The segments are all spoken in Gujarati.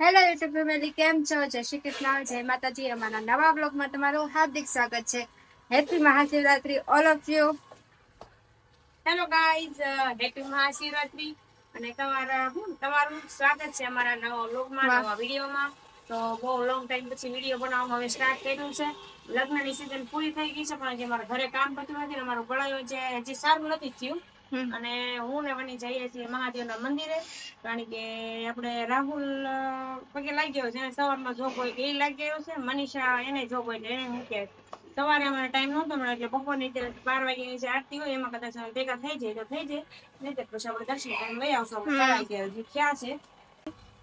હેલો યુટ્યુબ ફેમિલી કેમ છો? જય શ્રી કૃષ્ણ. જય માતાજી. અમારા નવા બ્લોગમાં તમારું હાર્દિક સ્વાગત છે. Happy Mahashivratri all of you hello guys happy Mahashivratri. અને તમારા હું તમારું સ્વાગત છે અમારા નવા બ્લોગમાં. નવા વિડીયોમાં. તો બહુ લોંગ ટાઈમ પછી વીડિયો બનાવવાનું હવે સ્ટાર્ટ કર્યું છે. લગ્નની સિઝન પૂરી થઈ ગઈ છે પણ હજી અમારા ઘરે કામ પતું નથી અમારું ગળાયું જે હજી સારું નથી થયું. અને હું ને વની જઈએ છીએ મહાદેવના મંદિરે. કારણ કે આપણે રાહુલ પગે લાગી ગયો છે. સવારમાં જોબ હોય કે એ લાગી ગયો છે. મનીષા એને જોબ હોય એને હું કે સવારે અમારે ટાઈમ નહોતો મળ્યો એટલે બપોરની જે બાર વાગ્યાની જે આરતી હોય એમાં કદાચ અમે ભેગા થઈ જાય તો થઈ જાય. નહીં તો પછી આપણે દર્શન કરીને લઈ આવશું. ક્યાં છે.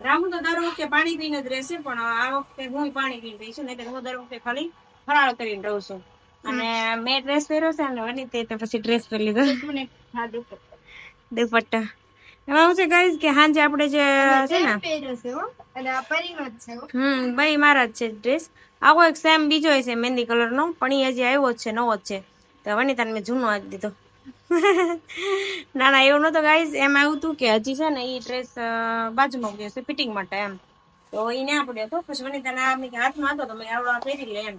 રાહુલ તો દર વખતે પાણી પીને જ રહેશે પણ આ વખતે હું પાણી પીને રહીશું નહીં તો હું દર વખતે ખાલી ફરાળ કરીને રહું છું. અને મેં ડ્રેસ પહેર્યો છે અને વનિતે તો પછી ડ્રેસ પહેરી લીધો. હા દુપટ્ટા. એમાં શું છે ગાઈસ કે સાંજે આપણે જે છે ને પહેર્યો છે હો. અને આ પરીનો જ છે હો. હમ ભાઈ મારા જ છે ડ્રેસ આવો એક સેમ બીજો છે મહેંદી કલર નો પણ એ હજી આવ્યો જ છે નવો જ છે. તો વનિતાને મેં જૂનો આપી દીધો. ના ના એવું નતો ગાઈસ એમ આવ્યું હતું કે હજી છે ને એ ડ્રેસ બાજુમાં ગયો છે ફિટિંગ માટે એમ. તો એ ના પડ્યો હતો પછી વનિતાને હાથમાં હતો તો મેં આવડો પહેરી લે એમ.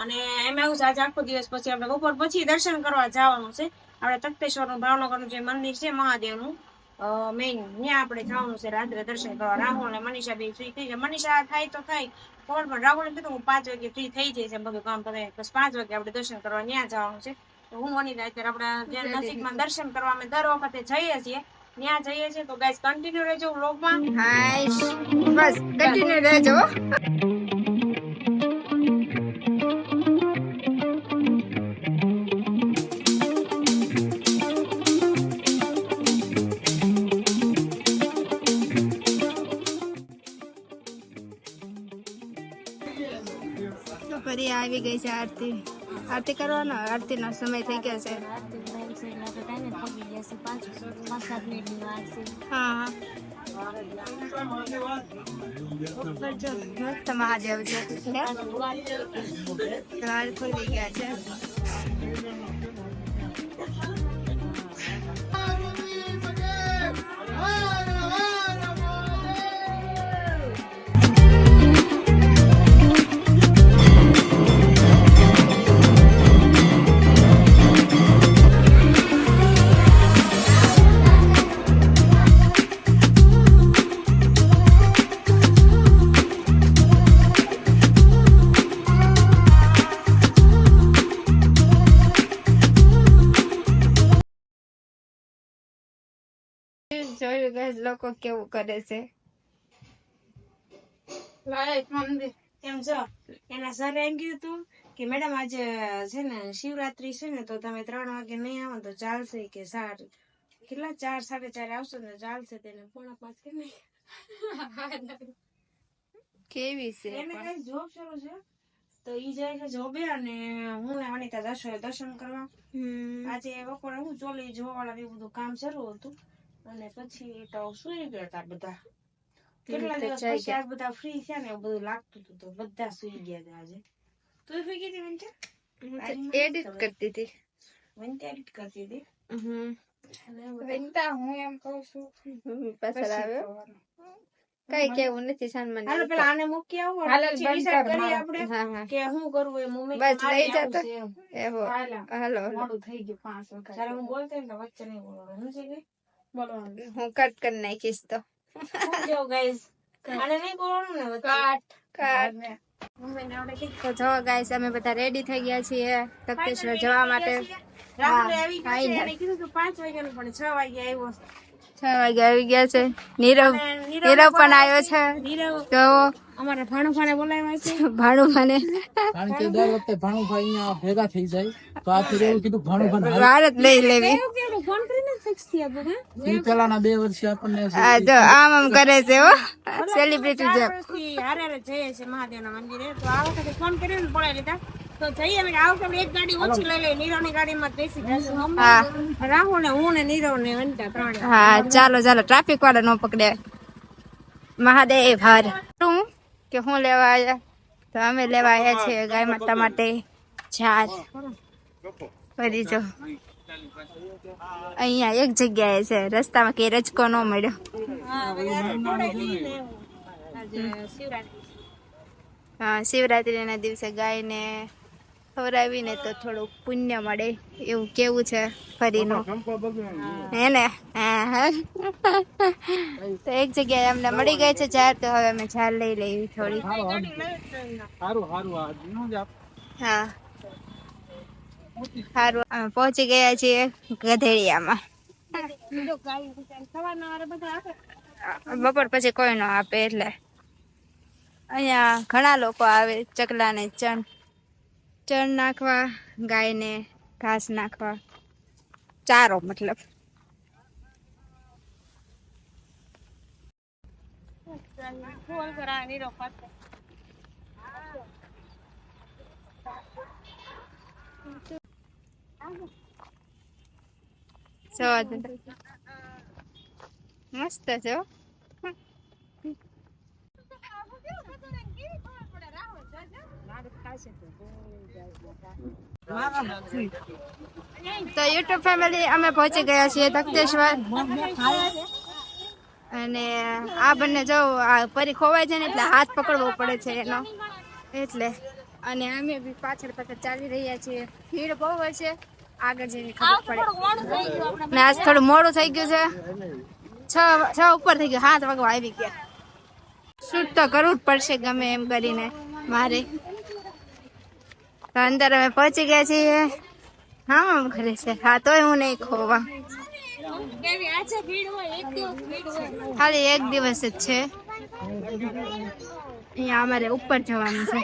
અને એમાં એવું છે આજે આખો દિવસ પછી આપણે બપોર પછી દર્શન કરવા જવાનું છે. આપણે તખતેશ્વરનું ભાવનગરનું જે મંદિર છે મહાદેવનું મેઇન ત્યાં આપણે જવાનું છે રાત્રે દર્શન કરવા. રાહુલ અને મનીષા બે ફ્રી થઈ જાય મનીષા થાય તો થાય ખબર પણ રાહુલ કીધું હું પાંચ વાગે ફ્રી થઈ જાય છે બધું કામ કરે. બસ પાંચ વાગે આપણે દર્શન કરવા ત્યાં જવાનું છે. તો હું વનિતા અત્યારે આપણે ત્યાં નજીકમાં દર્શન કરવા અમે દર વખતે જઈએ છીએ. ત્યાં જઈએ છીએ તો ગાઈસ કન્ટિન્યુ રહેજો વ્લોગમાં બસ કન્ટિન્યુ રહેજો. તો ફરી આવી ગઈ છે આરતી. આરતી કરવાનો આરતીનો સમય થઈ ગયો છે. હા હા. મહાદેવ છે? દ્વાર ખુલી ગયા છે. જોયું guys, લોકો કેવું કરે છે કેમ છો એના સર એમ કીધું તું કે મેડમ આજે છે ને શિવરાત્રી છે ને તો તમે ત્રણ વાગે નહીં આવો તો ચાલશે કે સાર કેટલા ચાર સાડા ચાર આવશો ને ચાલશે તેને પોણા પાંચ કે નહીં કેવી છે એને કઈ જોબ શરૂ છે તો ઈ જાય છે જોબે અને હું ને અનિતા જશો દર્શન કરવા આજે બપોરે હું ચોલી જોવાળા એવું બધું કામ શરૂ હતું અને પછી તો સુઈ ગયા હતા બધા. કેટલા તો દિવસ જઈ પછી આ બધા ફ્રી થયા ને એવું બધું લાગતું હતું તો બધા સુઈ ગયા હતા આજે. તું સુઈ ગઈ હતી વિંટર હું તો edit કરતી હતી. વિંટર એડિટ કરતી હતી? હમ. અને એવું વિનતા હું એમ કહું છું. પાછળ પછી આવ્યો? કરવાનું. કઈ કેવું નથી સન્માન હાલો પેલા આને મૂકી આવો હાલ, અને પછી બંધ decide કર, કરીએ હા. આપણે હા, હા. કે શું કરવું એ મમ્મી બસ કે લઈ મારે જતો. આવું છે એમ. એવો હાલો. હાલો મોડું થઈ ગયું પાંચ વખત જ્યારે હું બોલતી ને તો વચ્ચે નહીં બોલવાનું સમજી ગઈ? બોલવાનું. હું કટ કરી નાખીશ તો. ગાઈસ નહીં બોલવાનું ને કટ. જો ગાઈસ અમે બધા રેડી થઈ ગયા છીએ તકતેશ્વર જવા માટે. રાત્રે આવી ગયો છે. પાંચ વાગ્યાનું પણ વાગે આવ્યો છ. વાગે આવી ગયા છે. નીરવ નીરવ નીરવ પણ આવ્યો છે. નીરવ. તો અમારા ભાણુફાને ભાણે બોલાવ્યા છે. ભાણુફાને કારણ કે દર વખતે ભાણુભાઈ અહીંયા ભેગા થઈ જાય. તો આ ફેર એવું કીધું ભાણુભાઈ ભારત લઈ લેવી. એવું કેવું ફોન કરીને ફિક્સ થયા બધા એ પેલાના બે વર્ષે આપણને આ જો આમ આમ કરે છે હો. સેલિબ્રિટી જે હારે હારે જઈએ છે મહાદેવના મંદિરે. તો આ વખતે ફોન કર્યો ને બોલાવી લીધા તો જઈએ અમે આ વખતે એક ગાડી ઓછી લઈ લઈએ નીરવની ગાડીમાં બેસી જશું હા. રાહુલ ને હું ને નીરવ ને વનિતા ત્રણે. હા ચાલો ચાલો ટ્રાફિક વાળા નો પકડે. મહાદેવ હર. શું કે હું લેવા આવ્યા તો અમે લેવા આવ્યા છીએ ગાય માતા માટે ચાર ફરી જો. અહીંયા એક જગ્યાએ છે. રસ્તામાં કે રજકો ન મળ્યો. હા શિવરાત્રીના દિવસે ગાયને ખવડાવીને તો થોડુંક પુણ્ય મળે એવું કેવું છે ફરીનું. હે ને? હા તો એક જગ્યાએ અમને મળી ગઈ છે ઝાડ તો હવે અમે ઝાડ લઈ લેવી થોડી. હા. સારું પહોંચી ગયા છીએ ગધેડિયામાં. બપોર પછી કોઈ ન આપે એટલે. અહીંયા ઘણા લોકો આવે ચકલા ને ચણ. ચણ નાખવા ગાયને ઘાસ નાખવા. ચારો મતલબ. મસ્ત છે તો યુટ્યુબ ફેમિલી, અમે પહોંચી ગયા છીએ તખતેશ્વર અને આ બંને જો આ પરી ખોવાય છે ને એટલે હાથ પકડવો પડે છે એનો. એટલે અને અમે બી પાછળ પાછળ ચાલી રહ્યા છીએ. ભીડ બહુ હોય છે. આગળ જઈને ખબર પડે. ને આજ થોડું મોડું થઈ ગયું છે. છ છ ઉપર થઈ ગયું. હાથ વાગવા આવી ગયા. શૂટ તો કરવું જ પડશે ગમે એમ કરીને. મારે તો અંદર અમે પહોંચી ગયા છીએ. હા આમ કરે છે. હા તોય હું નહીં ખોવા. ખાલી એક દિવસ જ છે. અહીંયા અમારે ઉપર જવાનું છે.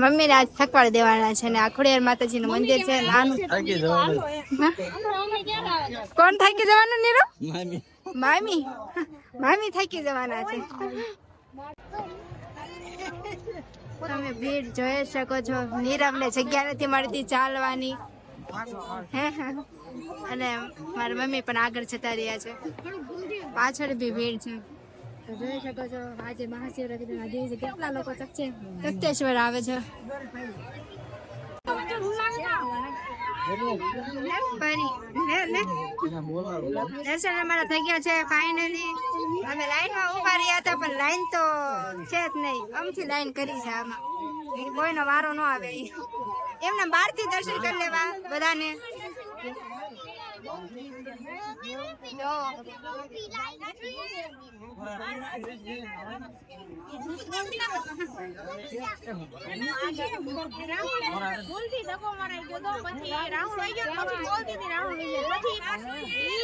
મમ્મીને આજ થકવાડ દેવાના છે ને આ માતાજી માતાજીનું મંદિર છે. નાનું. કોણ થાકી જવાનું નીરુ મામી. મામી થાકી જવાના છે. તમે ભીડ જોઈ શકો છો. નીરવને જગ્યા નથી મળતી ચાલવાની. હે. અને મારી મમ્મી પણ આગળ જતા રહ્યા છે. પાછળ બી ભીડ છે. તો જોઈ શકો છો આજે મહાશિવરાત્રી દિવસે કેટલા લોકો ચકચે. આવે છે. દર્શન અમારા થઈ ગયા છે ફાઇનલી અમે લાઈનમાં ઊભા રહ્યા હતા પણ લાઈન તો છે જ નહીં અમથી લાઈન કરી છે આમાં કોઈનો વારો ન આવે એમને બહારથી દર્શન કરી લેવા બધાને પછી રાઉન્ડ આવી ગયો પછી બોલતી રાઉન્ડ પછી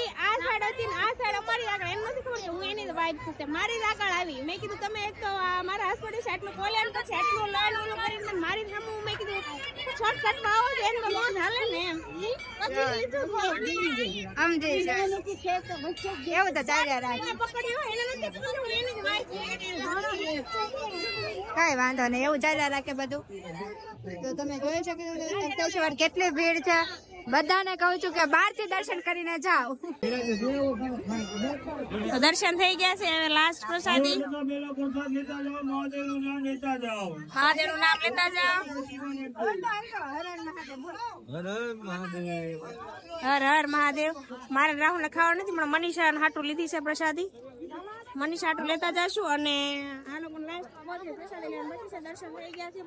સાઈડ હતી ને આ સાઈડ અમારી આગળ. એમ નથી ખબર કે હું એની વાઈટ પૂછે મારી આગળ આવી. મેં કીધું તમે એક તો મારા હસબન્ડ છે આટલું બોલ્યા ને પછી આટલું લાઈન ઓલું કરીને મારી સામે મેં કીધું શોર્ટકટમાં આવો છો એનો લોન હાલે ને એમ. પછી લીધું સમજી છે. એવું તો ચાલ્યા રાખે પકડ્યો એને નથી એની વાંધો નહીં એવું ચાલ્યા રાખે બધું. તો તમે જોઈ શકો છો કેટલી ભીડ છે. બધાને કહું છું કે બહારથી દર્શન કરીને જાઓ. દર્શન થઈ ગયા છે હવે લાસ્ટ પ્રસાદી. હર હર મહાદેવ. મારે રાહુલ ખાવા નથી, પણ મનીષા હાટું લીધી છે પ્રસાદી. મનીષા હાટું લેતા જશું અને આ લોકો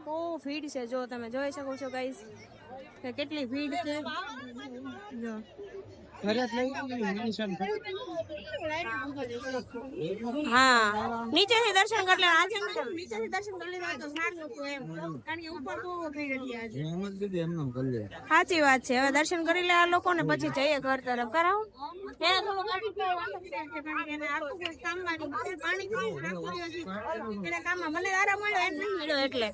બહુ ભીડ છે. જો તમે જોઈ શકો છો ગાઈસ કેટલી ભીડ છે. જ હા નીચેથી દર્શન કરી લેવા આજે નીચેથી દર્શન કરી લેવા તો સારું હતું એમ. કારણ કે ઉપર તો થઈ હતી આજે. સાચી વાત છે. હવે દર્શન કરી લેવા આ લોકો ને પછી જઈએ ઘર તરફ. કરાવું. એને થોડું ગાડી પર વાંધો છે કે કારણ કે એને આટલું કોઈ કામમાં પાણી પીવું રાખવું એને કામમાં મને આરામ મળ્યો એમ નહીં મળ્યો એટલે.